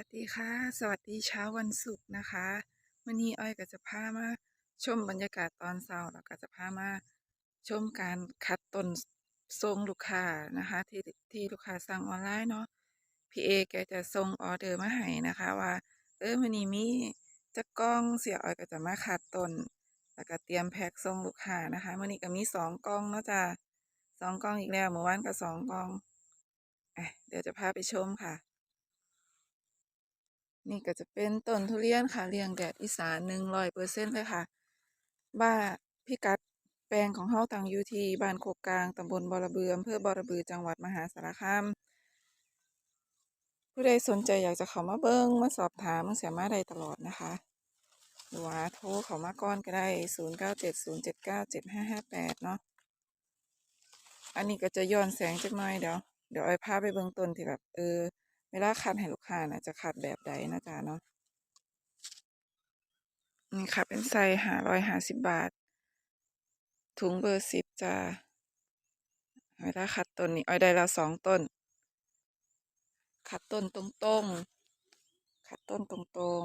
วัสดีค่ะ สวัสดีเช้าวันศุกร์นะคะวันนี้อ้อยก็จะพามาชมบรรยากาศตอนเช้าแล้วก็จะพามาชมการคัดต้นส่งลูกค้านะคะที่ที่ลูกค้าสั่งออนไลน์เนาะพี่เอแกจะส่งออเดอร์มาให้นะคะว่า เออวันนี้มีจักล้องเสียอ้อยก็จะมาคัดต้นแล้วก็เตรียมแพ็คส่งลูกค้านะคะวันนี้ก็มีสองกล้องเนาะจ้ะสองกล้องอีกแล้วเมื่อวานก็สองกล้องอะเดี๋ยวจะพาไปชมค่ะ นี่ก็จะเป็นต้นทุเรียนค่ะเลี้ยงแดดอีสานหนึ่งร้อยเปอร์เซ็นต์เลยค่ะ บ้านพิกัดแปลงของเฮาตังยูทีบ้านโคกกลางตำบลบอระเบืออำเภอบอระบือจังหวัดมหาสารคามผู้ใดสนใจอยากจะเข้ามาเบิ้งมาสอบถามสามารถได้ตลอดนะคะ หรือว่าโทรเข้ามาก่อนก็ได้0 9 7 0 7 9 7 5 5 8เนาะอันนี้ก็จะย้อนแสงจักหน่อยเดี๋ยวเดี๋ยวไอ้พาไปเบื้องต้นที่แบบเออ วลาคัดให้ลูกค้านะจะคัดแบบใดนะจ๊ะเนาะนี่ค่ะ เป็นไซส์ห้าร้อยห้าสิบบาท ถุงเบอร์สิบจ้าเวลาคัดต้นนี่อ้อยได้แล้วสองต้น คัดต้นตรงๆ คัดต้นตรง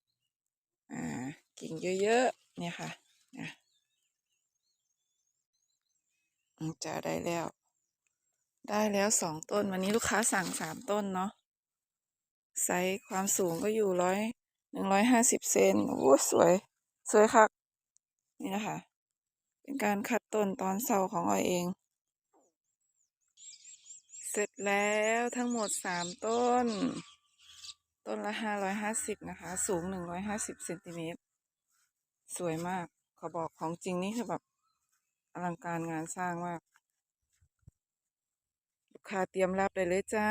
ๆ อ่า กิ่งเยอะๆ เนี่ยค่ะนะจะได้แล้ว ได้แล้วสองต้นวันนี้ลูกค้าสั่งสามต้นเนาะไซส์ความสูงก็อยู่ร้อยหนึ่งร้อยห้าสิบเซนโอ้สวย สวยคักนี่นะคะ เป็นการคัดต้นตอนเสาร์ของออยเอง เสร็จแล้วทั้งหมดสามต้น ต้นละห้าร้อยห้าสิบนะคะ สูงหนึ่งร้อยห้าสิบเซนติเมตรสวยมาก ขอบอกของจริงนี่คือแบบอลังการงานสร้างมาก ค้าเตรียมรับได้เลยจ้า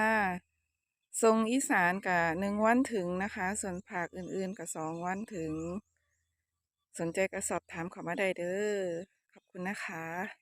ทรงอีสานกับหนึ่งวันถึงนะคะ ส่วนผักอื่นๆกับสองวันถึง สนใจก็สอบถามเขามาได้เด้อ ขอบคุณนะคะ